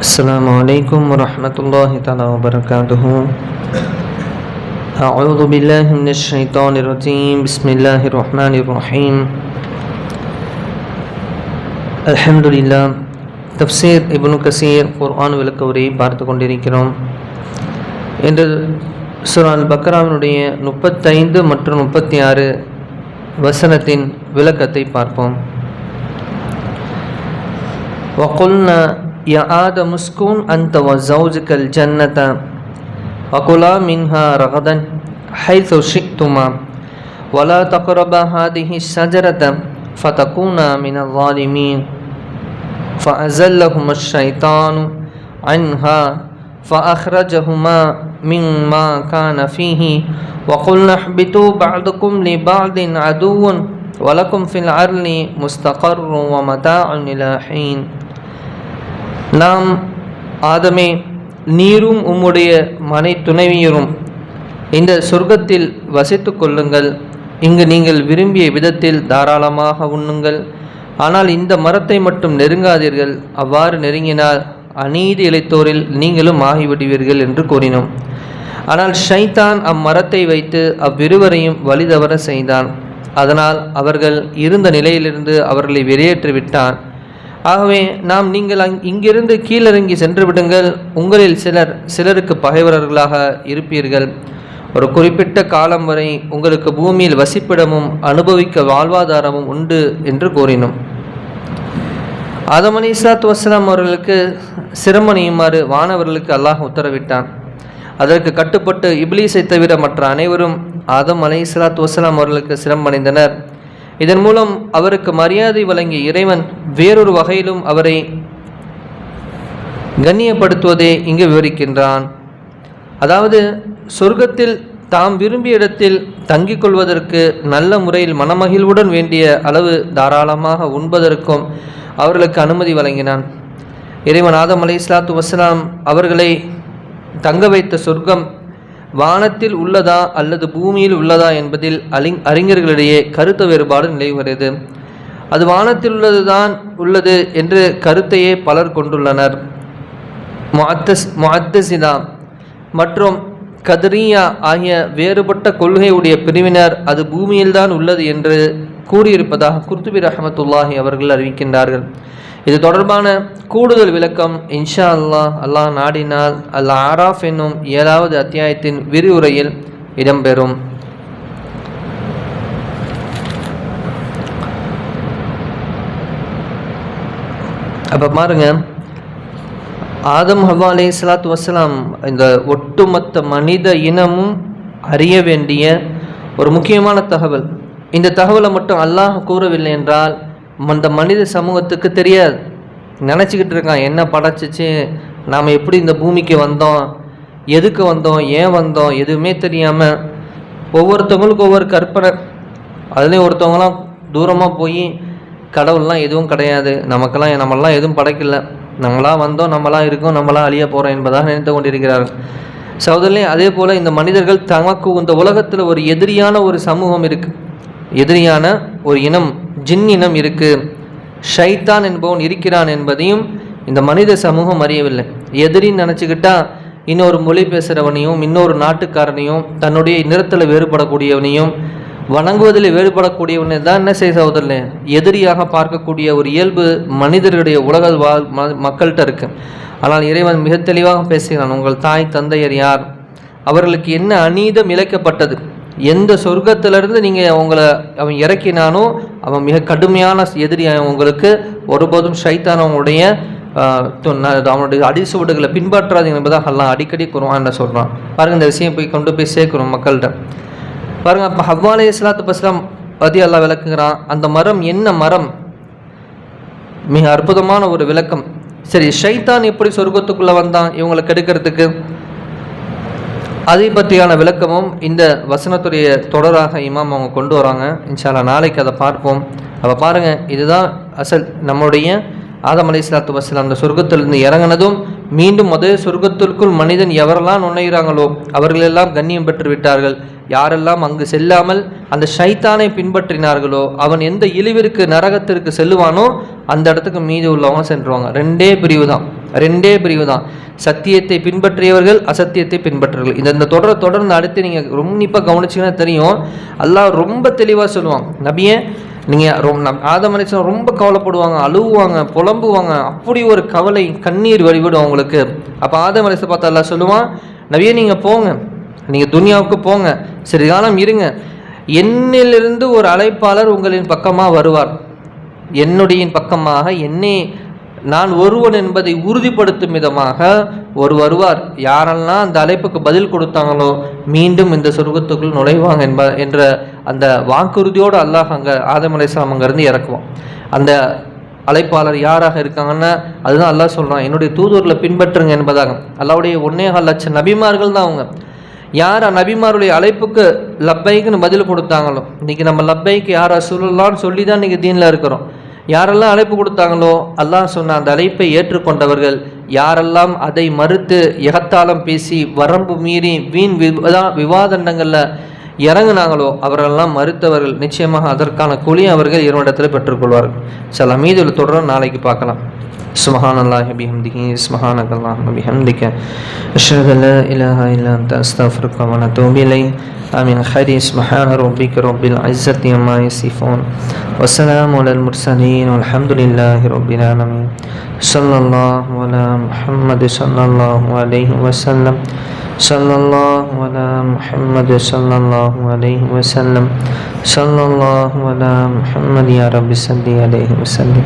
السلام عليكم ورحمة الله تعالى وبركاته أعوذ بالله من الشيطان الرجيم بسم الله الرحمن الرحيم الحمد لله தப்சீர் இப்னு கசீர் குர்ஆன் விளக்க உரையை பார்த்து கொண்டிருக்கிறோம் இன்று சுரால் பக்ராவினுடைய முப்பத்தைந்து மற்றும் முப்பத்தி ஆறு வசனத்தின் விளக்கத்தை பார்ப்போம் وقلنا يا آدم اسكن أنت وزوجك الجنة وكلا منها رغدا حيث شئتما ولا تقربا هذه الشجرة فتكونا من الظالمين فأزلهما الشيطان عنها فأخرجهما مما كان فيه وقلنا اهبطوا بعضكم لبعض عدو ولكم في الأرض مستقر ومتاع إلى حين நாம் ஆதமே நீரும் உம்முடைய மனை துணைவியரும் இந்த சொர்க்கத்தில் வசித்து கொள்ளுங்கள். இங்கு நீங்கள் விரும்பிய விதத்தில் தாராளமாக உண்ணுங்கள். ஆனால் இந்த மரத்தை மட்டும் நெருங்காதீர்கள். அவ்வாறு நெருங்கினால் அநீதி இழைத்தோரில் நீங்களும் ஆகிவிடுவீர்கள் என்று கூறினோம். ஆனால் ஷைத்தான் அம்மரத்தை வைத்து அவ்விருவரையும் வழிதவர செய்தான். அதனால் அவர்கள் இருந்த நிலையிலிருந்து அவர்களை வெளியேற்றிவிட்டான். ஆகவே நாம் நீங்கள் அங் இங்கிருந்து கீழிறங்கி சென்று விடுங்கள். உங்களில் சிலர் சிலருக்கு பகைவரர்களாக இருப்பீர்கள். ஒரு குறிப்பிட்ட காலம் வரை உங்களுக்கு பூமியில் வசிப்பிடமும் அனுபவிக்க வாழ்வாதாரமும் உண்டு என்று கூறினோம். ஆதம் அலி இஸ்லாத்து வசலாம் அவர்களுக்கு சிரமணியுமாறு வானவர்களுக்கு அல்லாஹ் உத்தரவிட்டான். அதற்கு கட்டுப்பட்டு இப்லீஸை தவிர மற்ற அனைவரும் ஆதம் அலை இஸ்லாத்து வசலாம் அவர்களுக்கு சிரமடைந்தனர் இதன் மூலம் அவருக்கு மரியாதை வழங்கிய இறைவன் வேறொரு வகையிலும் அவரை கண்ணியப்படுத்துவதை இங்கு விவரிக்கின்றான். அதாவது சொர்க்கத்தில் தாம் விரும்பிய இடத்தில் தங்கிக் கொள்வதற்கு நல்ல முறையில் மனமகிழ்வுடன் வேண்டிய அளவு தாராளமாக உண்பதற்கும் அவர்களுக்கு அனுமதி வழங்கினான். இறைவன் ஆதம் அலை இஸ்லாத்து வசலாம் அவர்களை தங்க வைத்த சொர்க்கம் வானத்தில் உள்ளதா அல்லது பூமியில் உள்ளதா என்பதில் அலிங் அறிஞர்களிடையே கருத்து வேறுபாடு நிலவுகிறது. அது வானத்தில் உள்ளதுதான் உள்ளது என்று கருத்தையே பலர் கொண்டுள்ளனர். முஅத்தஸ் முஅத்தசிதா மற்றும் கதிரியா ஆகிய வேறுபட்ட கொள்கையுடைய பிரிவினர் அது பூமியில்தான் உள்ளது என்று கூறியிருப்பதாக குர்துபி ரஹமத்துல்லாஹி அவர்கள் அறிவிக்கின்றார்கள். இது தொடர்பான கூடுதல் விளக்கம் இன்ஷா அல்லாஹ் அல்லாஹ் நாடினால் அல் ஆராஃப் என்னும் ஏழாவது அத்தியாயத்தின் விரிவுரையில் இடம்பெறும். அப்போ பாருங்க ஆதம் ஹவா அலி சலாத்து வசலாம் இந்த ஒட்டுமொத்த மனித இனமும் அறிய வேண்டிய ஒரு முக்கியமான தகவல். இந்த தகவலை மட்டும் அல்லாஹ் கூறவில்லை என்றால் அந்த மனித சமூகத்துக்கு தெரியாது. நினச்சிக்கிட்டு இருக்கான் என்ன படைச்சிச்சு நாம் எப்படி இந்த பூமிக்கு வந்தோம் எதுக்கு வந்தோம் ஏன் வந்தோம் எதுவுமே தெரியாமல் ஒவ்வொருத்தவங்களுக்கும் ஒவ்வொரு கற்பனை. அதுலேயும் ஒருத்தவங்களாம் தூரமாக போய் கடவுள்லாம் எதுவும் கிடையாது. நமக்கெல்லாம் நம்மளாம் எதுவும் படைக்கல. நம்மளாம் வந்தோம் நம்மளாம் இருக்கோம் நம்மளாம் அழிய போகிறோம் என்பதாக நினைத்து கொண்டிருக்கிறார்கள். சகோதரனே அதே போல் இந்த மனிதர்கள் தமக்கு இந்த உலகத்தில் ஒரு எதிரியான ஒரு சமூகம் இருக்குது எதிரியான ஒரு இனம் ஜின் இனம் இருக்குது ஷைத்தான் என்பவன் இருக்கிறான் என்பதையும் இந்த மனித சமூகம் அறியவில்லை. எதிரின்னு நினச்சிக்கிட்டா இன்னொரு மொழி பேசுகிறவனையும் இன்னொரு நாட்டுக்காரனையும் தன்னுடைய நிறத்தில் வேறுபடக்கூடியவனையும் வணங்குவதில் வேறுபடக்கூடியவனை தான் என்ன செய்ய சகோதரனே எதிரியாக பார்க்கக்கூடிய ஒரு இயல்பு மனிதர்களுடைய உலக வாழ் மக்கள்கிட்ட இருக்குது ஆனால் இறைவன் மிக தெளிவாக பேசுகிறான் உங்கள் தாய் தந்தையர் யார்? அவர்களுக்கு என்ன அநீதம் இழைக்கப்பட்டது? எந்த சொர்க்கத்திலிருந்து நீங்கள் அவங்கள அவன் இறக்கினானோ அவன் மிக கடுமையான எதிரி உங்களுக்கு ஒருபோதும் சைத்தானவங்களுடைய அவனுடைய அவனுடைய அடிசுவடுகளை பின்பற்றாதீங்க என்பதாக எல்லாம் அடிக்கடி குருவான் சொல்கிறான் பாருங்கள் இந்த விஷயம் போய் கொண்டு போய் சேர்க்கணும் மக்கள்கிட்ட. பாருங்கள் அப்போ ஹவ்வாலே இஸ்லாத்து பஸ்லாம் பதி அல்லா விளக்குகிறான் அந்த மரம் என்ன மரம்? மிக அற்புதமான ஒரு விளக்கம். சரி ஷைத்தான் எப்படி சொர்க்கத்துக்குள்ளே வந்தான்? இவங்களை கெடுக்கிறதுக்கு? அதை பற்றியான விளக்கமும் இந்த வசனத்துடைய தொடராக இமாம் அவங்க கொண்டு வராங்க. இன்ஷால்லா நாளைக்கு அதை பார்ப்போம். அப்போ பாருங்கள் இதுதான் அசல் நம்முடைய ஆதம் அலி இஸ்லாத்து வசலாம் அந்த சொர்க்கத்திலிருந்து இறங்கினதும் மீண்டும் அதே சொர்க்கத்திற்குள் மனிதன் எவரெல்லாம் நுழைகிறாங்களோ அவர்களெல்லாம் கண்ணியம் பெற்று விட்டார்கள். யாரெல்லாம் அங்கு செல்லாமல் அந்த ஷைத்தானை பின்பற்றினார்களோ அவன் எந்த இழிவிற்கு நரகத்திற்கு செல்லுவானோ அந்த இடத்துக்கு மீதி உள்ளவங்க சென்றுவாங்க. ரெண்டே பிரிவு தான் ரெண்டே பிரிவு தான் சத்தியத்தை பின்பற்றியவர்கள் அசத்தியத்தை பின்பற்றவர்கள். இந்த இந்த தொடரை தொடர்ந்து அடுத்து நீங்கள் ரொம்ப உன்னிப்பாக கவனிச்சிங்கன்னா தெரியும். எல்லாம் ரொம்ப தெளிவாக சொல்லுவான். நபியே நீங்கள் ரொம்ப ஆதம் மனுஷன் ரொம்ப கவலைப்படுவாங்க அழுவுவாங்க புலம்புவாங்க. அப்படி ஒரு கவலை கண்ணீர் வழிவிடும் அவங்களுக்கு. அப்போ ஆதம் மனுஷன் பார்த்தா எல்லாம் சொல்லுவான் நவியே நீங்கள் போங்க. நீங்கள் துனியாவுக்கு போங்க. சரி காலம் இருங்க. என்னிலிருந்து ஒரு அழைப்பாளர் உங்களின் பக்கமாக வருவார். என்னுடைய பக்கமாக என்னை நான் ஒருவன் என்பதை உறுதிப்படுத்தும் விதமாக ஒரு வருவார். யாரெல்லாம் அந்த அழைப்புக்கு பதில் கொடுத்தாங்களோ மீண்டும் இந்த சொர்க்கத்துக்குள் நுழைவாங்க என்ப என்ற அந்த வாக்குறுதியோடு அல்லாஹ் அங்கே ஆதம் அலைஸ்லாம் அங்கேருந்து இறக்குவோம் அந்த அழைப்பாளர் யாராக இருக்காங்கன்னா அதுதான் அல்லாஹ் சொல்கிறான் என்னுடைய தூதூரில் பின்பற்றுங்க என்பதாக. அல்லாவுடைய ஒன்னேகால் லட்சம் நபிமார்கள் தான் அவங்க. யார் நபிமாருடைய அழைப்புக்கு லப்பைக்குன்னு பதில் கொடுத்தாங்களோ இன்றைக்கி நம்ம லப்பைக்கு யார் சொல்லலான்னு சொல்லி தான் இன்றைக்கி தீனில் இருக்கிறோம். யாரெல்லாம் அழைப்பு கொடுத்தாங்களோ அல்லாஹ் சொன்ன அந்த அழைப்பை ஏற்றுக்கொண்டவர்கள் யாரெல்லாம் அதை மறுத்து எகத்தாளம் பேசி வரம்பு மீறி வீண் விவா விவாதண்டங்களில் இறங்குனாங்களோ அவரெல்லாம் மறுத்தவர்கள். நிச்சயமாக அதற்கான கூலி அவர்கள் இரண்டிடத்தில் பெற்றுக்கொள்வார்கள். சில மீது தொடர நாளைக்கு பார்க்கலாம். سبحان الله بحمده سبحانك اللهم بحمدك أشهد أن لا إله إلا أنت أستغفرك ونتوب إليك آمين خير سبحان ربك رب العزة عما يصفون والسلام على المرسلين والحمد لله رب العالمين صلى الله على محمد صلى الله عليه وسلم. صلى الله على محمد صلى الله عليه وسلم. صلى الله على محمد يا رب صل عليه وسلم.